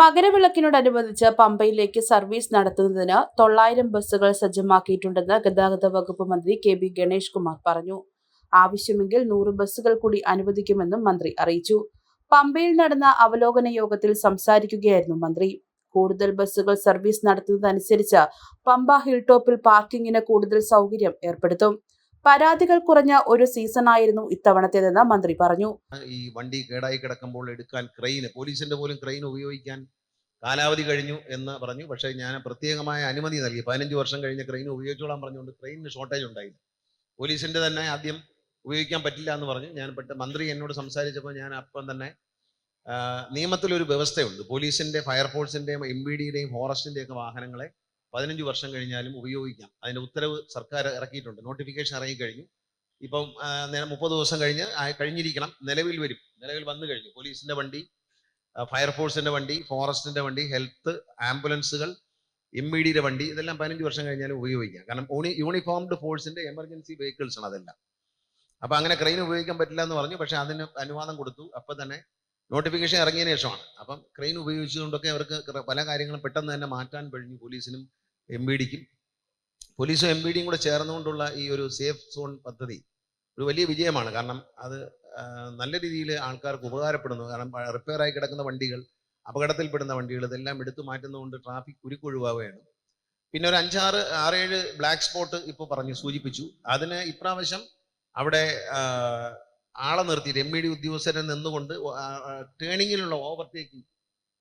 മകരവിളക്കിനോടനുബന്ധിച്ച് പമ്പയിലേക്ക് സർവീസ് നടത്തുന്നതിന് തൊള്ളായിരം ബസ്സുകൾ സജ്ജമാക്കിയിട്ടുണ്ടെന്ന് ഗതാഗത വകുപ്പ് മന്ത്രി കെ ബി ഗണേഷ് കുമാർ പറഞ്ഞു. ആവശ്യമെങ്കിൽ നൂറ് ബസ്സുകൾ കൂടി അനുവദിക്കുമെന്നും മന്ത്രി അറിയിച്ചു. പമ്പയിൽ നടന്ന അവലോകന യോഗത്തിൽ സംസാരിക്കുകയായിരുന്നു മന്ത്രി. കൂടുതൽ ബസ്സുകൾ സർവീസ് നടത്തുന്നതനുസരിച്ച് പമ്പ ഹിൽ ടോപ്പിൽ പാർക്കിങ്ങിന് കൂടുതൽ സൗകര്യം ഏർപ്പെടുത്തും. പരാതികൾ കുറഞ്ഞ ഒരു സീസണായിരുന്നു ഇത്തവണത്തേതെന്ന് മന്ത്രി പറഞ്ഞു. ഈ വണ്ടി കേടായി കിടക്കുമ്പോൾ എടുക്കാൻ ക്രെയിന് പോലീസിന്റെ പോലും ക്രെയിൻ ഉപയോഗിക്കാൻ കാലാവധി കഴിഞ്ഞു എന്ന് പറഞ്ഞു. പക്ഷേ ഞാൻ പ്രത്യേകമായ അനുമതി നൽകി. പതിനഞ്ച് വർഷം കഴിഞ്ഞ ക്രെയിൻ ഉപയോഗിച്ചോളാൻ പറഞ്ഞുകൊണ്ട് ക്രെയിനിന് ഷോർട്ടേജ് ഉണ്ടായില്ല. പോലീസിന്റെ തന്നെ ആദ്യം ഉപയോഗിക്കാൻ പറ്റില്ല എന്ന് പറഞ്ഞു. ഞാൻ പെട്ടെന്ന് മന്ത്രി എന്നോട് സംസാരിച്ചപ്പോൾ ഞാൻ അപ്പം തന്നെ നിയമത്തിലൊരു വ്യവസ്ഥയുണ്ട്. പോലീസിന്റെ ഫയർഫോഴ്സിന്റെയും എം ബി ഡിയുടെയും ഫോറസ്റ്റിന്റെയും ഒക്കെ വാഹനങ്ങളെ പതിനഞ്ച് വർഷം കഴിഞ്ഞാലും ഉപയോഗിക്കാം. അതിന്റെ ഉത്തരവ് സർക്കാർ ഇറക്കിയിട്ടുണ്ട്. നോട്ടിഫിക്കേഷൻ ഇറങ്ങിക്കഴിഞ്ഞു. ഇപ്പം മുപ്പത് ദിവസം കഴിഞ്ഞ് കഴിഞ്ഞിരിക്കണം. നിലവിൽ വരും. നിലവിൽ വന്നു കഴിഞ്ഞു. പോലീസിന്റെ വണ്ടി ഫയർഫോഴ്സിന്റെ വണ്ടി ഫോറസ്റ്റിന്റെ വണ്ടി ഹെൽത്ത് ആംബുലൻസുകൾ എം ഇ ഡിയുടെ വണ്ടി ഇതെല്ലാം പതിനഞ്ച് വർഷം കഴിഞ്ഞാലും ഉപയോഗിക്കാം. കാരണം യൂണി യൂണിഫോംഡ് ഫോഴ്സിന്റെ എമർജൻസി വെഹിക്കിൾസ് ആണ് അതെല്ലാം. അപ്പൊ അങ്ങനെ ക്രെയിൻ ഉപയോഗിക്കാൻ പറ്റില്ല എന്ന് പറഞ്ഞു. പക്ഷേ അതിന് അനുവാദം കൊടുത്തു. അപ്പൊ തന്നെ നോട്ടിഫിക്കേഷൻ ഇറങ്ങിയതിന് ശേഷമാണ്. അപ്പം ക്രെയിൻ ഉപയോഗിച്ചുകൊണ്ടൊക്കെ അവർക്ക് പല കാര്യങ്ങളും പെട്ടെന്ന് തന്നെ മാറ്റാൻ കഴിഞ്ഞു. പോലീസിനും എം ബി ഡിക്കും പോലീസും എം ബി ഡിയും കൂടെ ചേർന്നുകൊണ്ടുള്ള ഈ ഒരു സേഫ് സോൺ പദ്ധതി ഒരു വലിയ വിജയമാണ്. കാരണം അത് നല്ല രീതിയിൽ ആൾക്കാർക്ക് ഉപകാരപ്പെടുന്നു. കാരണം റിപ്പയർ ആയി കിടക്കുന്ന വണ്ടികൾ അപകടത്തിൽപ്പെടുന്ന വണ്ടികൾ ഇതെല്ലാം എടുത്തു മാറ്റുന്നതുകൊണ്ട് ട്രാഫിക് കുരുക്കൊഴിവാവുകയാണ് പിന്നെ ഒരു അഞ്ചാറ് ആറേഴ് ബ്ലാക്ക് സ്പോട്ട് ഇപ്പോൾ പറഞ്ഞു സൂചിപ്പിച്ചു. അതിന് ഇപ്രാവശ്യം അവിടെ ആളെ നിർത്തിയിട്ട് എം ഇ ഡി ഉദ്യോഗസ്ഥരെ നിന്നുകൊണ്ട് ടേണിങ്ങിലുള്ള ഓവർടേക്കിംഗ്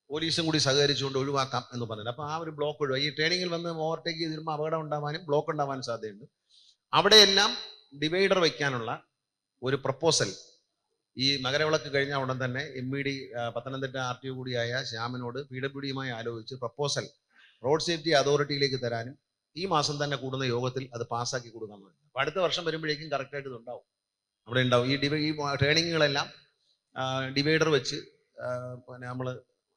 പോലീസും കൂടി സഹകരിച്ചുകൊണ്ട് ഒഴിവാക്കാം എന്ന് പറഞ്ഞത് അപ്പോൾ ആ ഒരു ബ്ലോക്ക് ഒഴിവാ. ഈ ട്രേണിങ്ങിൽ വന്ന് ഓവർടേക്ക് ചെയ്തിരുമ്പോൾ അപകടം ഉണ്ടാവാനും ബ്ലോക്ക് ഉണ്ടാവാനും സാധ്യതയുണ്ട്. അവിടെയെല്ലാം ഡിവൈഡർ വയ്ക്കാനുള്ള ഒരു പ്രപ്പോസൽ ഈ മകരവിളക്ക് കഴിഞ്ഞ ഉടൻ തന്നെ M E D Pathanamthitta R T O കൂടിയായ ശ്യാമനോട് പി ഡബ്ല്യു ഡിയുമായി ആലോചിച്ച് പ്രപ്പോസൽ റോഡ് സേഫ്റ്റി അതോറിറ്റിയിലേക്ക് തരാനും ഈ മാസം തന്നെ കൂടുന്ന യോഗത്തിൽ അത് പാസ്സാക്കി കൊടുക്കാൻ പറഞ്ഞു. അടുത്ത വർഷം വരുമ്പോഴേക്കും കറക്റ്റായിട്ട് ഇത് ഉണ്ടാവും അവിടെ ഉണ്ടാവും. ഈ ഡിവൈ ഈ ടേണിങ്ങുകളെല്ലാം ഡിവൈഡർ വെച്ച് പിന്നെ നമ്മൾ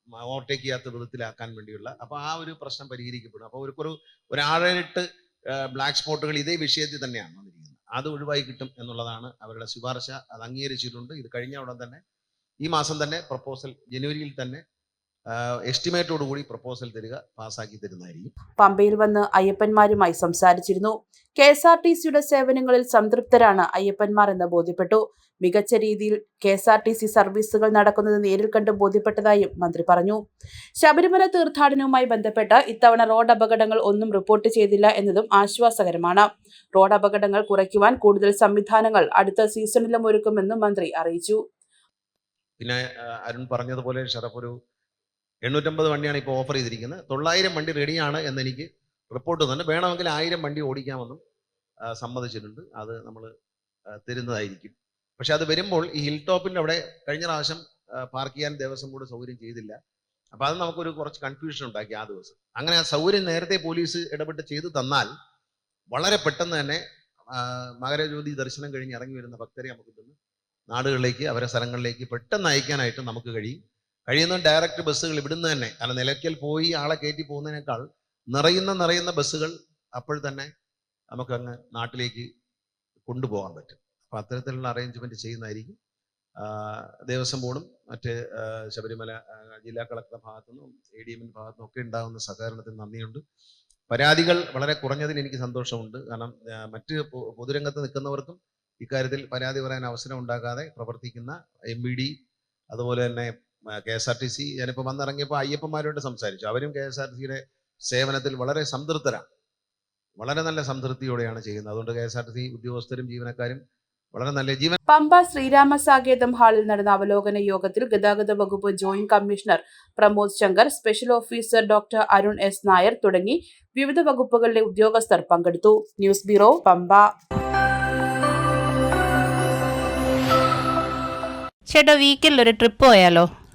ഓവർടേക്ക് ചെയ്യാത്ത വിധത്തിലാക്കാൻ വേണ്ടിയുള്ള അപ്പോൾ ആ ഒരു പ്രശ്നം പരിഹരിക്കപ്പെടും. അപ്പോൾ ഒരു ഒരു ഒരു ബ്ലാക്ക് സ്പോട്ടുകൾ ഇതേ വിഷയത്തിൽ തന്നെയാണ് വന്നിരിക്കുന്നത്. അത് ഒഴിവായി കിട്ടും എന്നുള്ളതാണ് അവരുടെ ശുപാർശ. അത് അംഗീകരിച്ചിട്ടുണ്ട്. ഇത് കഴിഞ്ഞ ഉടൻ തന്നെ ഈ മാസം തന്നെ പ്രപ്പോസൽ ജനുവരിയിൽ തന്നെ എസ്റ്റിമേറ്റോട് കൂടി പ്രപ്പോസൽ തരിക പാസ്സാക്കി തരുന്നതായിരിക്കും. പമ്പയിൽ വന്ന് അയ്യപ്പന്മാരുമായി സംസാരിച്ചിരുന്നു. കെ എസ് ആർ ടി സിയുടെ സേവനങ്ങളിൽ സംതൃപ്തരാണ് അയ്യപ്പന്മാർ എന്ന് ബോധ്യപ്പെട്ടു. മികച്ച രീതിയിൽ K S R T C സർവീസുകൾ നടക്കുന്നത് നേരിൽ കണ്ട് ബോധ്യപ്പെട്ടതായും മന്ത്രി പറഞ്ഞു. ശബരിമല തീർത്ഥാടനവുമായി ബന്ധപ്പെട്ട് ഇത്തവണ റോഡ് അപകടങ്ങൾ ഒന്നും റിപ്പോർട്ട് ചെയ്തില്ല എന്നതും ആശ്വാസകരമാണ്. റോഡ് അപകടങ്ങൾ കുറയ്ക്കുവാൻ കൂടുതൽ സംവിധാനങ്ങൾ അടുത്ത സീസണിലും ഒരുക്കുമെന്നും മന്ത്രി അറിയിച്ചു. പിന്നെ അരുൺ പറഞ്ഞതുപോലെ ഷറഫ് ഒരു എണ്ണൂറ്റമ്പത് വണ്ടിയാണ് ഇപ്പോൾ ഓഫർ ചെയ്തിരിക്കുന്നത്. തൊള്ളായിരം വണ്ടി റെഡിയാണ് എന്ന് എനിക്ക് റിപ്പോർട്ട് തന്നെ വേണമെങ്കിൽ ആയിരം വണ്ടി ഓടിക്കാമെന്നും സമ്മതിച്ചിട്ടുണ്ട്. അത് നമ്മൾ തരുന്നതായിരിക്കും. പക്ഷെ അത് വരുമ്പോൾ ഈ ഹിൽ ടോപ്പിന്റെ അവിടെ കഴിഞ്ഞ പ്രാവശ്യം പാർക്ക് ചെയ്യാൻ ദേവസ്വം കൂടെ സൗകര്യം ചെയ്തില്ല. അപ്പം അത് നമുക്കൊരു കുറച്ച് കൺഫ്യൂഷൻ ഉണ്ടാക്കി ആ ദിവസം. അങ്ങനെ ആ സൗകര്യം നേരത്തെ പോലീസ് ഇടപെട്ട് ചെയ്തു തന്നാൽ വളരെ പെട്ടെന്ന് തന്നെ മകരജ്യോതി ദർശനം കഴിഞ്ഞ് ഇറങ്ങി വരുന്ന ഭക്തരെ നമുക്ക് നാടുകളിലേക്ക് അവരെ സ്ഥലങ്ങളിലേക്ക് പെട്ടെന്ന് അയക്കാനായിട്ട് നമുക്ക് കഴിയും. കഴിയുന്ന ഡയറക്റ്റ് ബസ്സുകൾ ഇവിടുന്ന് തന്നെ. അല്ല നിലയ്ക്കൽ പോയി ആളെ കയറ്റി പോകുന്നതിനേക്കാൾ നിറയുന്ന നിറയുന്ന ബസ്സുകൾ അപ്പോൾ തന്നെ നമുക്കങ്ങ് നാട്ടിലേക്ക് കൊണ്ടുപോകാൻ പറ്റും. അപ്പം അത്തരത്തിലുള്ള അറേഞ്ച്മെന്റ് ചെയ്യുന്നതായിരിക്കും. ദേവസ്വം ബോർഡും മറ്റ് ശബരിമല ജില്ലാ കളക്ടറുടെ ഭാഗത്തുനിന്നും എ ഡി എമ്മിന്റെ ഭാഗത്തുനിന്നും ഒക്കെ ഉണ്ടാകുന്ന സഹകരണത്തിന് നന്ദിയുണ്ട്. പരാതികൾ വളരെ കുറഞ്ഞതിൽ എനിക്ക് സന്തോഷമുണ്ട്. കാരണം മറ്റ് പൊതുരംഗത്ത് നിൽക്കുന്നവർക്കും ഇക്കാര്യത്തിൽ പരാതി പറയാൻ അവസരം ഉണ്ടാകാതെ പ്രവർത്തിക്കുന്ന എം അതുപോലെ തന്നെ K S R T C ഞാനിപ്പോൾ വന്നിറങ്ങിയപ്പോൾ അയ്യപ്പന്മാരോട് സംസാരിച്ചു. അവരും കെ എസ് ആർ ടി സിയുടെ സേവനത്തിൽ വളരെ സംതൃപ്തരാണ്. വളരെ നല്ല സംതൃപ്തിയോടെയാണ് ചെയ്യുന്നത്. അതുകൊണ്ട് K S R T C ഉദ്യോഗസ്ഥരും ജീവനക്കാരും വളരെ നല്ല ജീവൻ പമ്പ ശ്രീരാമ സാകേതം ഹാളിൽ നടന്ന അവലോകന യോഗത്തിൽ ഗതാഗത വകുപ്പ് joint commissioner Pramod Shankar special officer doctor Arun S Nair തുടങ്ങി വിവിധ വകുപ്പുകളിലെ ഉദ്യോഗസ്ഥർ പങ്കെടുത്തു. News bureau Pamba. ചേട്ടാ വീക്കെൻഡിൽ ഒരു ട്രിപ്പ് പോയാലോ?